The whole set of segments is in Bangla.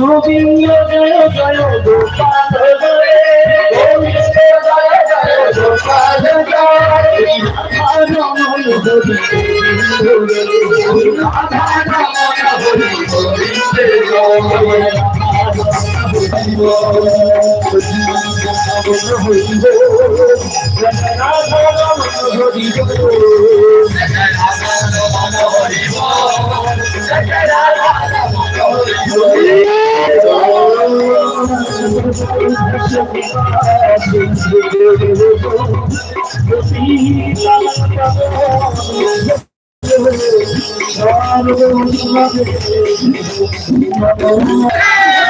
গোবিন্দ জয় জয় গোপাল জয় গোবিন্দ জয় জয় গোপাল জয় রাধা রমণ হরি রমণ হরি আমাদের সোনাইপাড় ভট্টের বাগান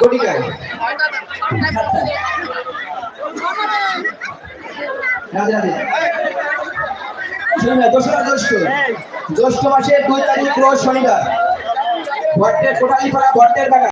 গটিকায় সাতটায়। রাধে রাধে। জ্যৈষ্ঠ মাসের দুই তারিখ রোজ শনিবার। ভট্টের কোটালি পাড়া ভট্টের বাগান।